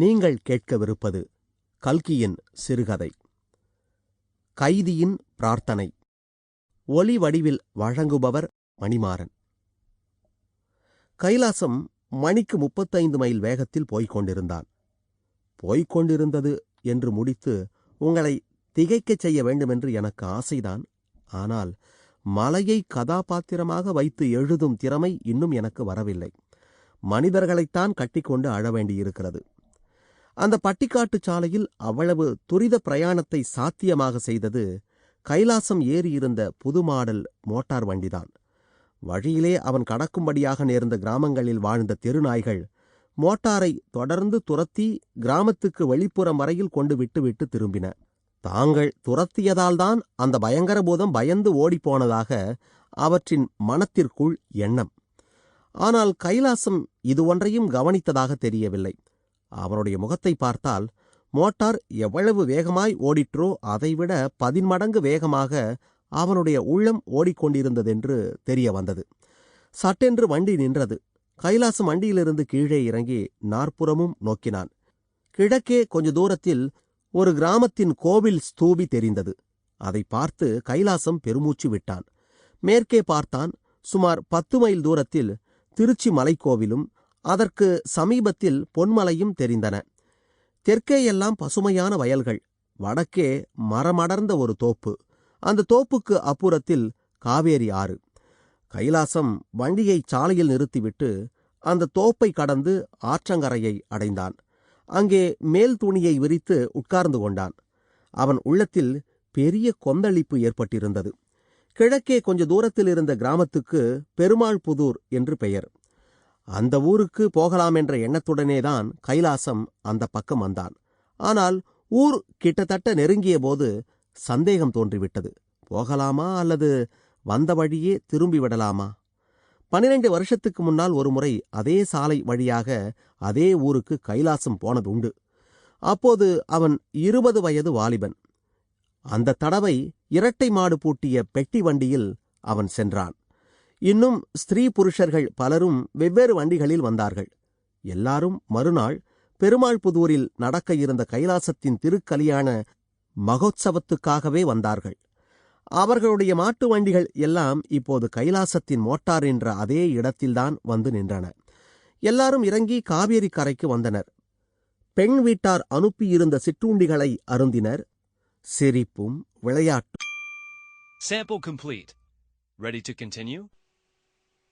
நீங்கள் கேட்கவிருப்பது கல்கியின் சிறுகதை. கைதியின் பிரார்த்தனை. ஒளி வடிவில் வழங்குபவர் மணிமாறன். கைலாசம் மணிக்கு முப்பத்தைந்து மைல் வேகத்தில் போய்க் கொண்டிருந்தான். போய்க் கொண்டிருந்தது என்று முடித்து உங்களை திகைக்கச் செய்ய வேண்டுமென்று எனக்கு ஆசைதான். ஆனால் மலையை கதாபாத்திரமாக வைத்து எழுதும் திறமை இன்னும் எனக்கு வரவில்லை. மனிதர்களைத்தான் கட்டிக்கொண்டு அழ வேண்டியிருக்கிறது. அந்த பட்டிக்காட்டுச் சாலையில் அவ்வளவு துரித பிரயாணத்தை சாத்தியமாக செய்தது கைலாசம் ஏறியிருந்த புது மாடல் மோட்டார் வண்டிதான். வழியிலே அவன் கடக்கும்படியாக நேர்ந்த கிராமங்களில் வாழ்ந்த தெருநாய்கள் மோட்டாரை தொடர்ந்து துரத்தி கிராமத்துக்கு வெளிப்புறம் வரையில் கொண்டு விட்டுவிட்டு திரும்பின. தாங்கள் துரத்தியதால்தான் அந்த பயங்கர பூதம் பயந்து ஓடிப்போனதாக அவற்றின் மனத்திற்குள் எண்ணம். ஆனால் கைலாசம் இது ஒன்றையும் கவனித்ததாக தெரியவில்லை. அவனுடைய முகத்தை பார்த்தால் மோட்டார் எவ்வளவு வேகமாய் ஓடிற்றோ அதைவிட பதின்மடங்கு வேகமாக அவனுடைய உள்ளம் ஓடிக்கொண்டிருந்ததென்று தெரிய வந்தது. சட்டென்று வண்டி நின்றது. கைலாசம் வண்டியிலிருந்து கீழே இறங்கி நாற்புறமும் நோக்கினான். கிழக்கே கொஞ்ச தூரத்தில் ஒரு கிராமத்தின் கோவில் ஸ்தூபி தெரிந்தது. அதை பார்த்து கைலாசம் பெருமூச்சு விட்டான். மேற்கே பார்த்தான். சுமார் பத்து மைல் தூரத்தில் திருச்சி மலைக்கோவிலும் அதற்கு சமீபத்தில் பொன்மலையும் தெரிந்தன. தெற்கேயெல்லாம் பசுமையான வயல்கள். வடக்கே மரமடர்ந்த ஒரு தோப்பு. அந்த தோப்புக்கு அப்புறத்தில் காவேரி ஆறு. கைலாசம் வண்டியை சாலையில் நிறுத்திவிட்டு அந்த தோப்பை கடந்து ஆற்றங்கரையை அடைந்தான். அங்கே மேல் துணியை விரித்து உட்கார்ந்து கொண்டான். அவன் உள்ளத்தில் பெரிய கொந்தளிப்பு ஏற்பட்டிருந்தது. கிழக்கே கொஞ்ச தூரத்தில் இருந்த கிராமத்துக்கு பெருமாள் புதூர் என்று பெயர். அந்த ஊருக்கு போகலாம் என்ற எண்ணத்துடனேதான் கைலாசம் அந்த பக்கம் வந்தான். ஆனால் ஊர் கிட்டத்தட்ட நெருங்கிய போது சந்தேகம் தோன்றிவிட்டது. போகலாமா அல்லது வந்த வழியே திரும்பி விடலாமா? பனிரெண்டு வருஷத்துக்கு முன்னால் ஒருமுறை அதே சாலை வழியாக அதே ஊருக்கு கைலாசம் போனதுண்டு அப்போது அவன் இருபது வயது வாலிபன். அந்த தடவை இரட்டை மாடு பூட்டிய பெட்டி வண்டியில் அவன் சென்றான். இன்னும் ஸ்திரீ புருஷர்கள் பலரும் வெவ்வேறு வண்டிகளில் வந்தார்கள். எல்லாரும் மறுநாள் பெருமாள் புதூரில் நடக்க இருந்த கைலாசத்தின் திருக்கலியான மகோத்சவத்துக்காகவே வந்தார்கள். அவர்களுடைய மாட்டு வண்டிகள் எல்லாம் இப்போது கைலாசத்தின் மோட்டார் என்ற அதே இடத்தில்தான் வந்து நின்றன. எல்லாரும் இறங்கி காவேரி கரைக்கு வந்தனர். பெண் வீட்டார் அனுப்பியிருந்த சிற்றுண்டிகளை அருந்தினர். சிரிப்பும் விளையாட்டும் Sample complete. Ready to continue?